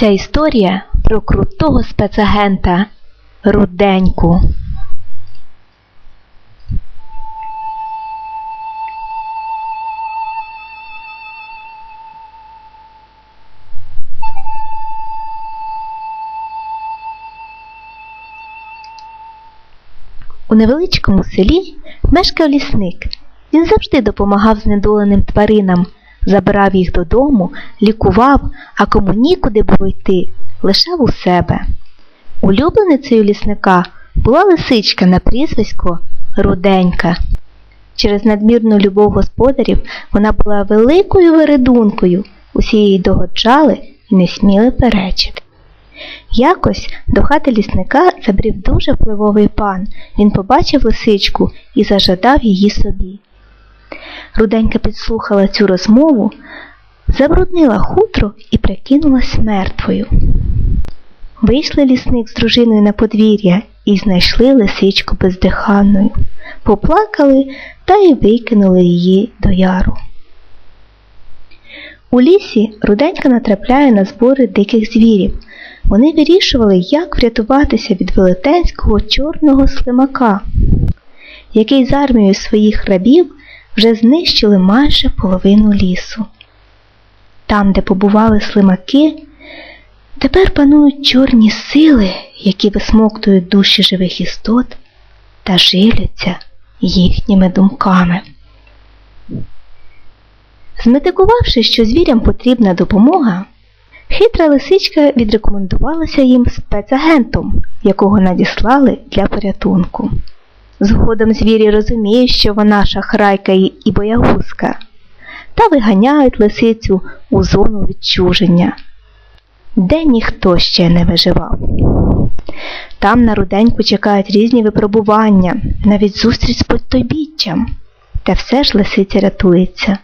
Ця історія про крутого спецагента Руденьку. У невеличкому селі мешкав лісник. Він завжди допомагав знедоленим тваринам, забирав їх додому, лікував, а кому нікуди було йти, лишав у себе. Улюбленицею лісника була лисичка на прізвисько Руденька. Через надмірну любов господарів вона була великою вередункою, усі її догоджали і не сміли перечити. Якось до хати лісника забрів дуже впливовий пан. Він побачив лисичку і зажадав її собі. Руденька підслухала цю розмову, забруднила хутро і прикинулась мертвою. Вийшли лісник з дружиною на подвір'я і знайшли лисичку бездиханною, поплакали та й викинули її до яру. У лісі Руденька натрапляє на збори диких звірів. Вони вирішували, як врятуватися від велетенського чорного слимака, який з армією своїх рабів вже знищили майже половину лісу. Там, де побували слимаки, тепер панують чорні сили, які висмоктують душі живих істот та живляться їхніми думками. Зметикувавши, що звірям потрібна допомога, хитра лисичка відрекомендувалася їм спецагентом, якого надіслали для порятунку. Згодом звірі розуміють, що вона шахрайка і боягузка, та виганяють лисицю у зону відчуження, де ніхто ще не виживав. Там на руденьку чекають різні випробування, навіть зустріч з подтобіччям, та все ж лисиця рятується.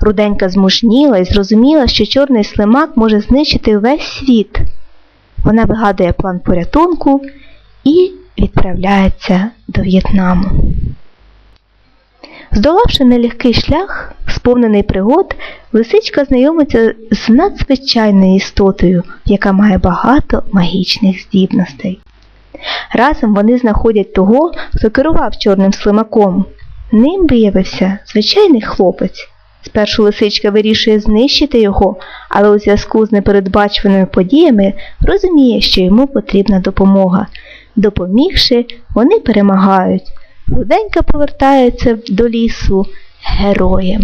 Руденька змужніла і зрозуміла, що чорний слимак може знищити весь світ. Вона вигадує план порятунку і відправляється до В'єтнаму. Здолавши нелегкий шлях, сповнений пригод, лисичка знайомиться з надзвичайною істотою, яка має багато магічних здібностей. Разом вони знаходять того, хто керував чорним слимаком. Ним виявився звичайний хлопець. Спершу лисичка вирішує знищити його, але у зв'язку з непередбачуваними подіями розуміє, що йому потрібна допомога. Допомігши, вони перемагають. Худенька повертається до лісу героєм.